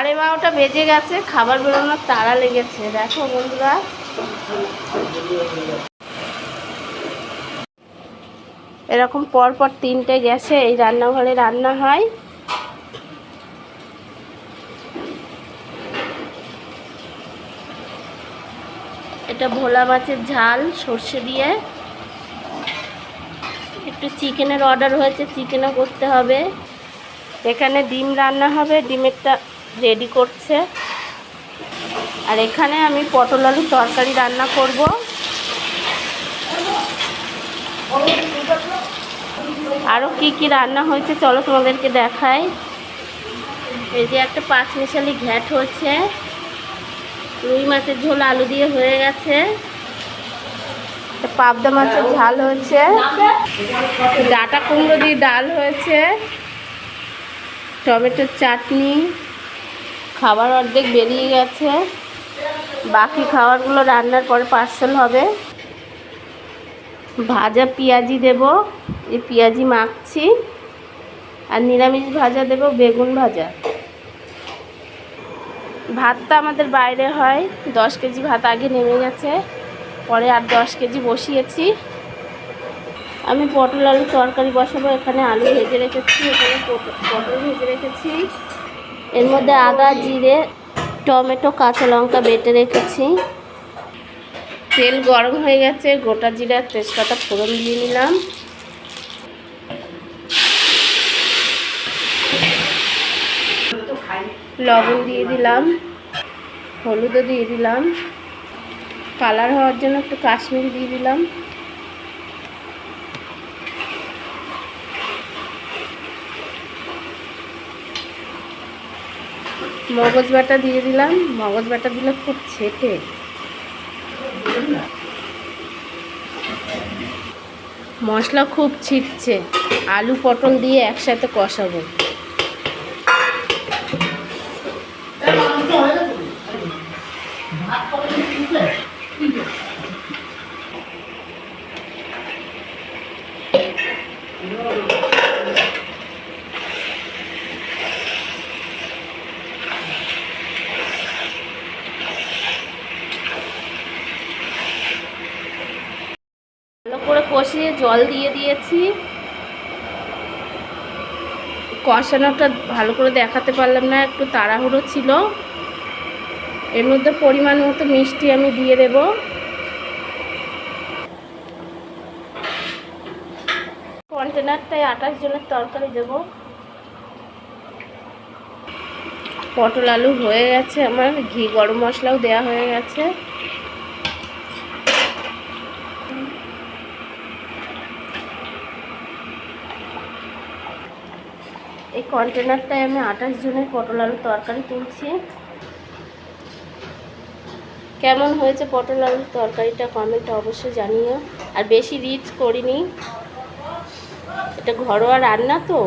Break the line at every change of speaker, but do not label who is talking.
সাড়ে বারোটা বেজে গেছে, খাবার বেরোনোর তাড়া লেগেছে। দেখো বন্ধুরা। এরকম পর পর তিনটে গ্যাসে এই রান্নাঘরে রান্না হয়। এটা ভোলা মাছের ঝাল, সর্ষে দিয়ে। একটু চিকেনের অর্ডার হয়েছে, চিকেনও করতে হবে। এখানে ডিম রান্না হবে, ডিমেরটা রেডি করছে। আর এখানে আমি পটল আলু তরকারি রান্না করব। আরও কি কি রান্না হয়েছে চলো তোমাদেরকে দেখাই। এই যে একটা পাঁচ মিশালি ঘ্যাট হচ্ছে রুই মাছের ঝোল আলু দিয়ে হয়ে গেছে। পাবদা মাছের ঝাল হয়েছে। ডাটা কুমড়ো দিয়ে ডাল হয়েছে। টমেটোর চাটনি। খাবার অর্ধেক বেরিয়ে গেছে। বাকি খাবারগুলো রান্নার পরে পার্সেল হবে। ভাজা পেঁয়াজি দেব, এই পেঁয়াজি মাখছি। আর নিরামিষ ভাজা দেব, বেগুন ভাজা। ভাতটা আমাদের বাইরে হয়। দশ কেজি ভাত আগে নেমে গেছে। পরে আর দশ কেজি বসিয়েছি। আমি পটল আলু তরকারি বসাবো। এখানে আলু ভেজে রেখেছি, এখানে পটল ভেজে রেখেছি। এর মধ্যে আদা, জিরে, টমেটো, কাঁচা লঙ্কা বেটে রেখেছি। তেল গরম হয়ে গেছে, গোটা জিরা তেজপাতা ফোড়ন দিয়ে নিলাম। লবণ দিয়ে দিলাম, হলুদও দিয়ে দিলাম। কালার হওয়ার জন্য একটু কাশ্মীরি দিয়ে দিলাম। মগজ বাটা দিয়ে দিলাম। মগজ বাটা দিলে খুব ছেটে। মশলা খুব ছিটছে। আলু, পটল দিয়ে একসাথে কষাবো। ভালো করে কষিয়ে জল দিয়ে দিয়েছি। কষানোটা ভালো করে দেখাতে পারলাম না, একটু তাড়াহুড়ো ছিল। এর মধ্যে পরিমাণ মতো মিষ্টি আমি দিয়ে দেব। কন্টেনারটায় আঠাশ জনের তরকারি দেব। পটল আলু হয়ে গেছে আমার, ঘি গরম মশলাও দেয়া হয়ে গেছে। এই কন্টেনারটায় আমি আঠাশ জনের পটল আলুর তরকারি তুলছি। কেমন হয়েছে পটল আলুর তরকারিটা কমেন্টে অবশ্যই জানিও। আর বেশি রিচ করিনি। এটা ঘরোয়া রান্না তো?